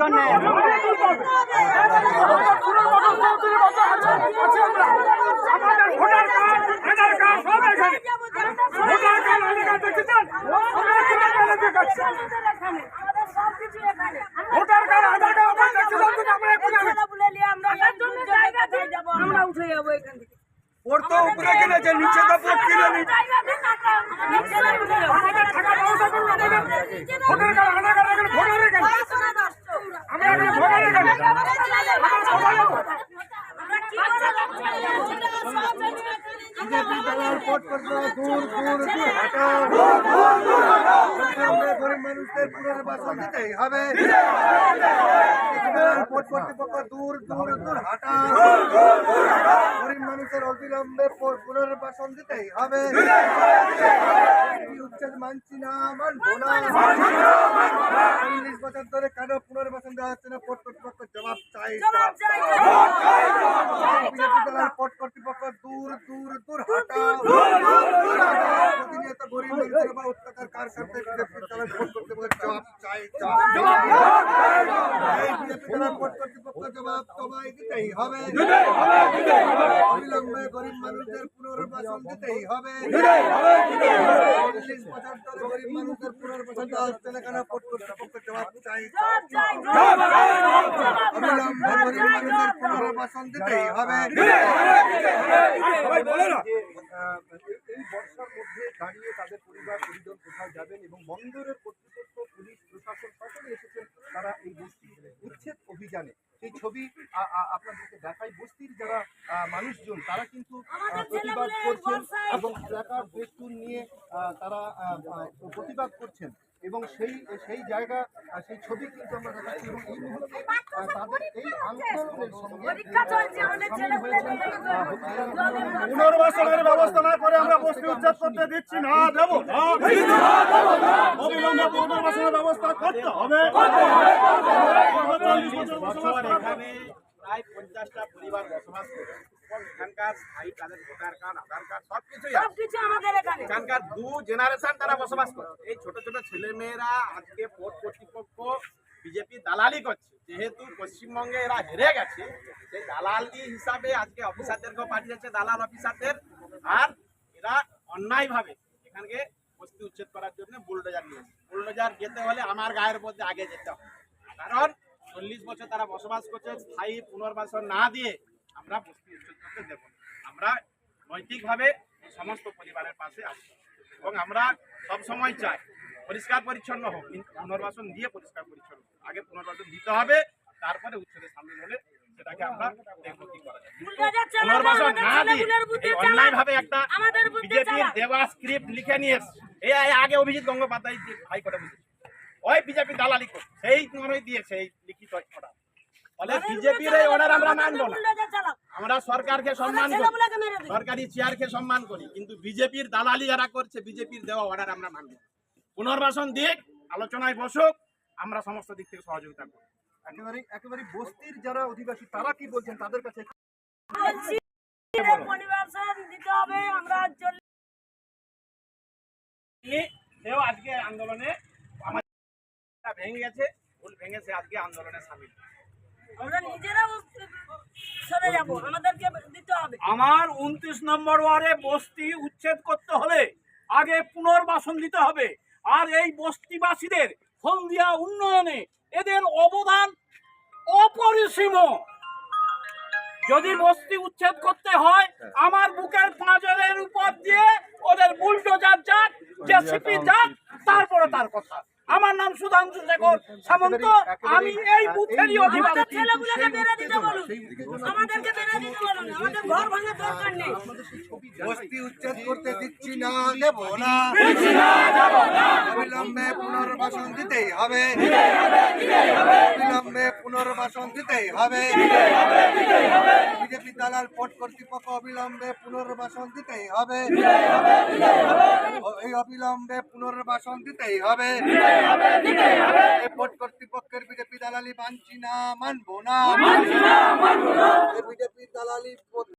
জন্য কার্ড আধার কার্ড আমরা দেখতে যাচ্ছি না, আমরা এক্ষুনি উঠে যাব এখান থেকে ওর তো উপরে কিনেছে নিচে তো ভোট কিনে বিজেপি দলের দূর দূর দূর গরিব মানুষদের পুনর্বাসন দিতেই হবে কর্তৃপক্ষ দূর দূর দূর হাঁটাও গরিব মানুষের অবিলম্বে পুনর্বাসন দিতেই হবে। উচ্ছেদ মানছি না মানবো না। চল্লিশ বছর ধরে কেন পুনর্বাসন দেওয়া হচ্ছে না? কর্তৃপক্ষ জবাব চাই বিজেপি কর্তৃপক্ষ দূর দূর দূর হাঁটাও প্রতিনিয়ত গরিব মানুষের উপর অত্যাচার কার বিজেপি কর্তৃপক্ষ জবাব চাই জবাব কর্তৃপক্ষ জবাব তোমায় দিতেই হবে। অবিলম্বে গরিব মানুষদের পুনর্বাসন দিতেই হবে। বছর ধরে গরিব মানুষদের পুনর্বাসন দেওয়া হচ্ছে না কেন ভোট কর্তৃপক্ষ জবাব চাই। অবিলম্বে গরিব মানুষের পুনর্বাসন দিতেই হবে। সবাই বলে না আহ, এই বর্ষার মধ্যে দাঁড়িয়ে তাদের পরিবার পরিজন কোথায় যাবেন এবং বন্দরের তারা এই বস্তি উচ্ছেদ অভিযানে সেই ছবি আপনাদেরকে দেখাই বস্তির যারা মানুষজন তারা কিন্তু প্রতিবাদ করছেন এবং প্ল্যাকার্ড বেস্টুন নিয়ে তারা প্রতিবাদ করছেন। এবং সেই সেই জায়গা সেই ছবি কিন্তু আমরা দেখাচ্ছি এবং এই মুহূর্তে তাদের এই আন্দোলনের সঙ্গে পুনর্বাসনের ব্যবস্থা না করে আমরা বস্তি উচ্ছেদ করতে দিচ্ছি না দেবো। অবিলম্বে পুনর্বাসনের ব্যবস্থা করতে হবে। বছর এখানে প্রায় পঞ্চাশটা পরিবার বসবাস করে। এখানকার স্থায়ী তাদের ভোটার কার্ড আধার কার্ড সবকিছুই এখানকার দু জেনারেশন তারা বসবাস করে। এই ছোট ছোট ছেলেমেয়েরা আজকে কর্তৃপক্ষ বিজেপি দালালি করছে। যেহেতু পশ্চিমবঙ্গে এরা হেরে গেছে সেই দালালি হিসাবে আজকে অফিসারদেরকেও পাঠিয়েছে দালাল অফিসারদের আর এরা অন্যায়ভাবে এখানকে বস্তি উচ্ছেদ করার জন্য বুলডোজার নিয়েছে বুলডোজার যেতে হলে আমার গায়ের মধ্যে আগে যেতে হবে। কারণ চল্লিশ বছর তারা বসবাস করছে স্থায়ী পুনর্বাসন না দিয়ে আমরা বস্তি করতে দেবো। আমরা নৈতিকভাবে সমস্ত পরিবারের পাশে আছি এবং আমরা সব সময় চাই পরিষ্কার পরিচ্ছন্ন হোক কিন্তু পুনর্বাসন দিয়ে পরিষ্কার পরিচ্ছন্ন আগে পুনর্বাসন দিতে হবে তারপরে উচ্ছেদে সামিল হলে সেটাকে আমরা দেখব কি করা যায়। পুনর্বাসন না দিয়ে। অন্যায় ভাবে একটা বিজেপির দেওয়া স্ক্রিপ্ট লিখে নিয়ে এসছে। এই এই আগে অভিজিৎ গঙ্গোপাধ্যায় হাইকোর্টে বুঝেছে ওই বিজেপি দালালি করছে। সেই তোমারই দিয়েছে এই লিখিত অর্ডার ফলে বিজেপির এই অর্ডার আমরা মানবো না। আমরা সরকারকে সম্মান করি। সরকারি চেয়ারকে সম্মান করি। কিন্তু বিজেপির দালালি যারা করছে বিজেপির দেওয়া অর্ডার আমরা মানব পুনর্বাসন দিক আলোচনায় বসুক আমরা সমস্ত দিক থেকে সহযোগিতা করি। একেবারে একেবারে বস্তির যারা অধিবাসী তারা কি বলছেন? তাদের কাছে বলছি, দিতে হবে আমরা আজকে আন্দোলনে ভেঙে গেছে ভুল ভেঙে সে আজকে আন্দোলনে সামিল। আমরা নিজেরাও সরে যাব আমাদেরকে দিতে হবে। আমার উনত্রিশ নম্বর ওয়ার্ডে বস্তি উচ্ছেদ করতে হলে আগে পুনর্বাসন দিতে হবে। আর এই বস্তিবাসীদের হলদিয়া উন্নয়নে এদের অবদান অপরিসীম। যদি বস্তি উচ্ছেদ করতে হয় আমার বুকের পাঁজরের উপর দিয়ে ওদের বুলডোজার যাক জেসিপি যাক তারপরে তার কথা। আমার নাম সুধাংশু শেখর। সামন্ত আমি এই বুথেরই অধিবাসী। ছেলেগুলোকে মেরে দিতে বলুন। আমাদেরকে মেরে দিতে বলুন। আমাদের ঘর ভাঙার দরকার নেই। বস্তি উচ্ছেদ করতে দিচ্ছি না দেব না। অবিলম্বে পুনর্বাসন দিতেই হবে। অবিলম্বে পুনর্বাসন দিতেই হবে। দালাল পট কর্তৃপক্ষ অবিলম্বে পুনর্বাসন দিতেই হবে। এই অবিলম্বে পুনর্বাসন দিতেই হবে। এই পোর্ট কর্তৃপক্ষের বিজেপি দালালি মানছি না মানবো না। বিজেপি দালালি